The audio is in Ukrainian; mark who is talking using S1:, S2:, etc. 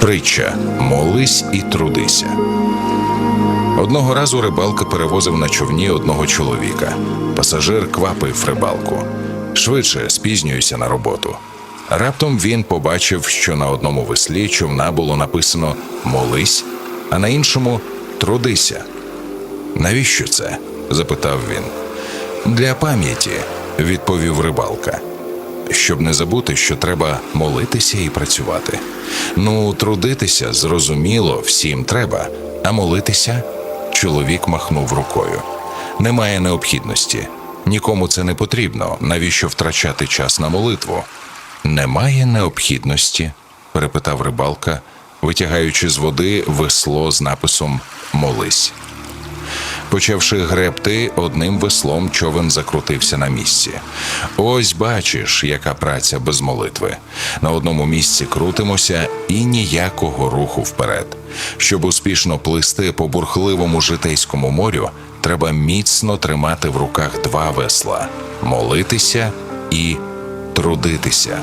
S1: Притча молись і трудися. Одного разу рибалка перевозив на човні одного чоловіка. Пасажир квапив рибалку. Швидше спізнююся на роботу. Раптом він побачив, що на одному веслі човна було написано Молись, а на іншому Трудися. Навіщо це? запитав він. Для пам'яті, відповів рибалка. Щоб не забути, що треба молитися і працювати. Ну, трудитися, зрозуміло, всім треба, а молитися чоловік махнув рукою. Немає необхідності. Нікому це не потрібно. Навіщо втрачати час на молитву? Немає необхідності, перепитав рибалка, витягаючи з води весло з написом Молись. Почавши гребти, одним веслом човен закрутився на місці. Ось бачиш, яка праця без молитви. На одному місці крутимося і ніякого руху вперед. Щоб успішно плисти по бурхливому житейському морю, треба міцно тримати в руках два весла молитися і трудитися.